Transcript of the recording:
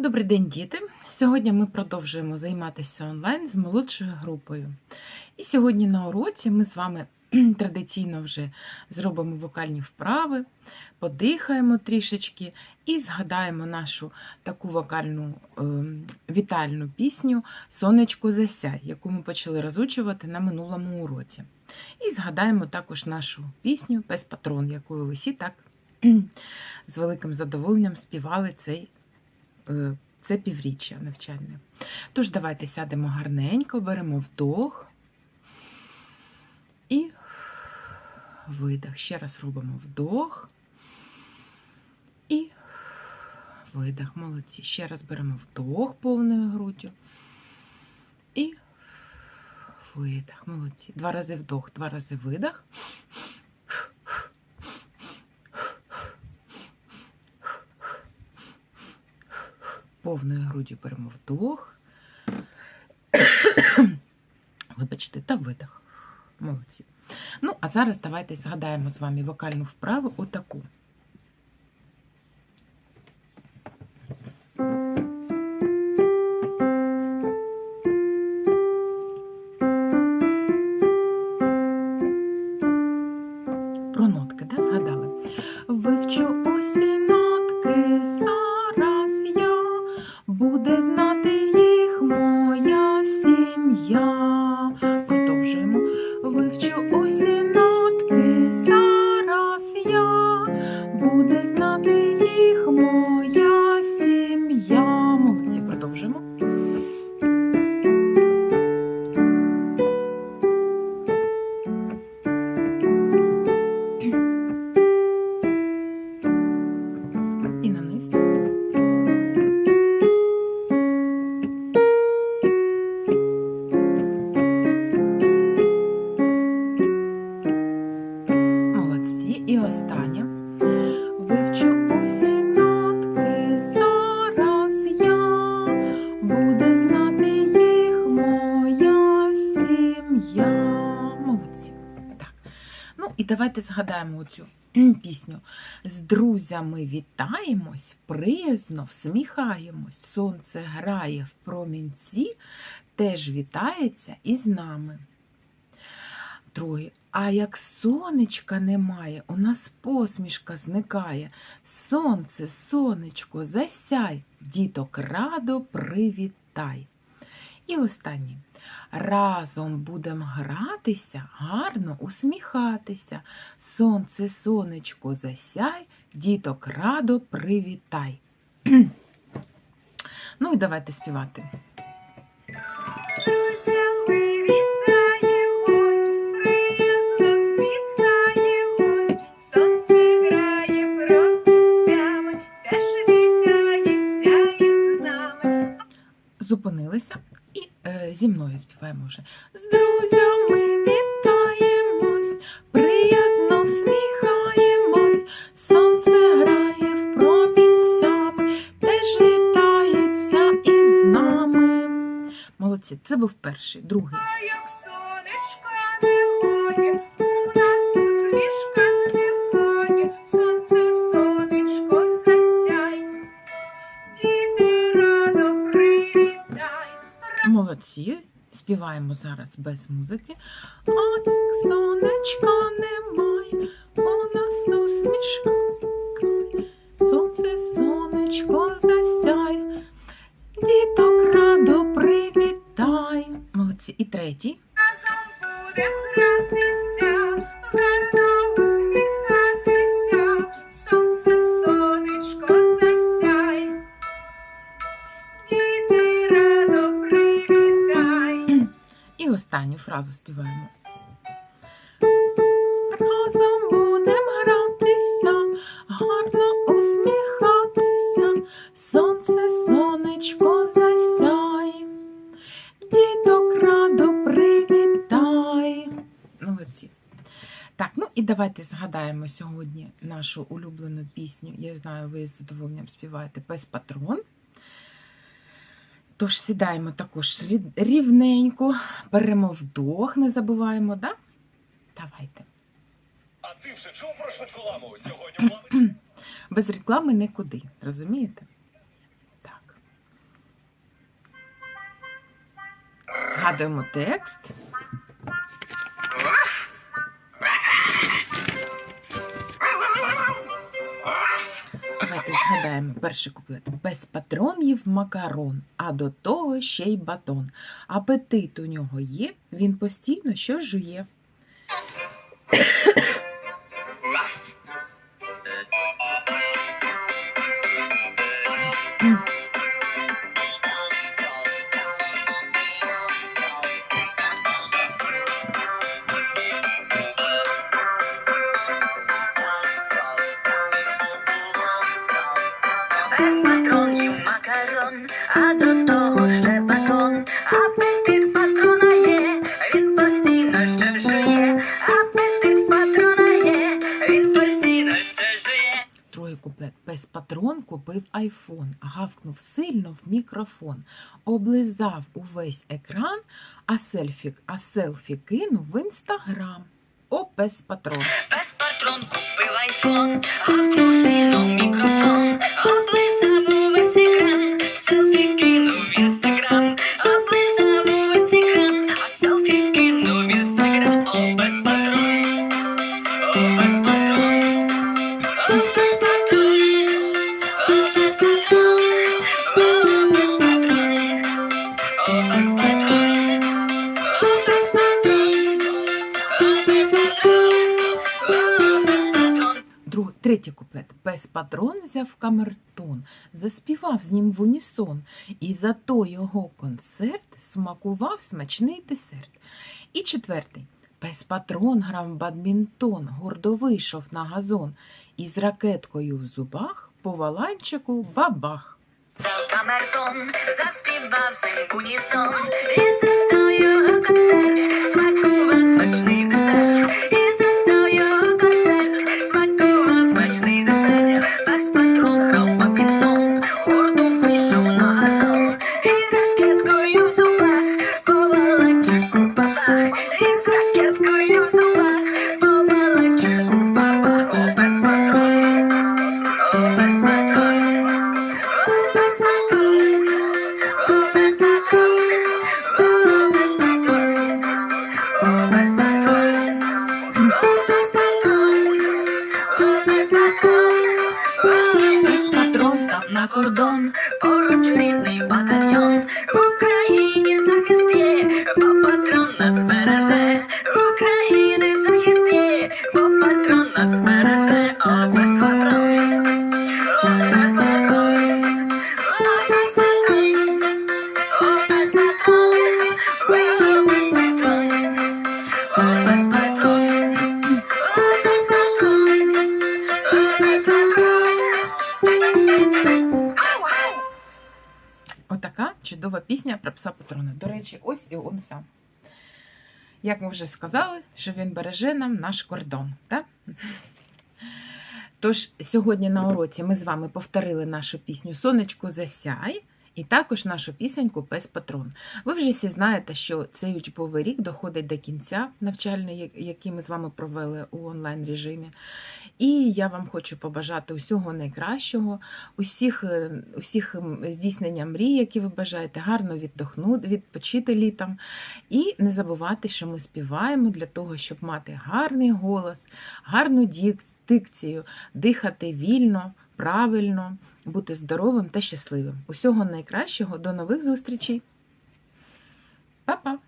Добрий день, діти! Сьогодні ми продовжуємо займатися онлайн з молодшою групою. І сьогодні на уроці ми з вами традиційно вже зробимо вокальні вправи, подихаємо трішечки і згадаємо нашу таку вокальну е, вітальну пісню Сонечко засяй, яку ми почали розучувати на минулому уроці. І згадаємо також нашу пісню Пес Патрон, якою всі так з великим задоволенням співали цей це півріччя навчальне. Тож, давайте сядемо гарненько, беремо вдох і видих. Ще раз робимо вдох і видих. Молодці. Ще раз беремо вдох повною груддю і видих. Молодці. Два рази вдох, два рази видих. Повною груддю беремо вдох. Вибачте, та видих. Молодці. Ну, а зараз давайте згадаємо з вами вокальну вправу отаку. Про нотки, да, згадали? Вивчу is not the давайте згадаємо оцю пісню. З друзями вітаємось, приязно всміхаємось. Сонце грає в промінці, теж вітається із нами. Другий. А як сонечка немає, у нас посмішка зникає. Сонце, сонечко, засяй, діток радо привітай. І останнє. Разом будемо гратися, гарно усміхатися. Сонце, сонечко, засяй, діток радо привітай. ну і давайте співати. Зупинилися зі мною співаємо вже. З друзями вітаємось, приязно всміхаємось, сонце грає в промінцями, теж вітається із нами. Молодці, це був перший, другий. Молодці. Співаємо зараз без музики. А сонечка немає, у нас усмішка зникає. Сонце, сонечко, засяй, діток радо привітай. Молодці. І третій. І останню фразу співаємо. Разом будем гратися, гарно усміхатися, сонце, сонечко, засяй, діток радо привітай. Молодці. Так, ну і давайте згадаємо сьогодні нашу улюблену пісню. Я знаю, ви з задоволенням співаєте Пес Патрон. Тож, сідаємо також рівненько, беремо вдох, не забуваємо, да? Давайте. А ти вже чув про швидколаму? Сьогодні Без реклами нікуди, розумієте? Так. Згадуємо текст. Згадаємо перший куплет. Без патронів макарон, а до того ще й батон. Апетит у нього є, він постійно що жує. Патрон купив айфон, гавкнув сильно в мікрофон, облизав увесь екран, а сельфік, а селфі кинув в інстаграм. О, пес патрон. Пес патрон купив айфон, гавкнув сильно в мікрофон, облизав третій куплет. Без патрон взяв камертон, заспівав з ним в унісон, і за то його концерт смакував смачний десерт. І четвертий. Без патрон грав бадмінтон, гордо вийшов на газон, і з ракеткою в зубах по валанчику бабах. Камертон, заспівав з ним унісон, і за то його концерт на кордон, поруч рідний батальйон, в Україні захист є, бо патрон нас збереже, Отака чудова пісня про пса патрона. До речі, ось і он сам. Як ми вже сказали, що він береже нам наш кордон. Так? Тож, сьогодні на уроці ми з вами повторили нашу пісню Сонечко засяй. І також нашу пісеньку Пес Патрон. Ви вже всі знаєте, що цей учбовий рік доходить до кінця навчальний, який ми з вами провели у онлайн режимі. І я вам хочу побажати усього найкращого, усіх, е, усіх здійснення мрій, які ви бажаєте, гарно віддохнути, відпочити літом. І не забувати, що ми співаємо для того, щоб мати гарний голос, гарну дикцію, дихати вільно, правильно, бути здоровим та щасливим. Усього найкращого, до нових зустрічей. Па-па!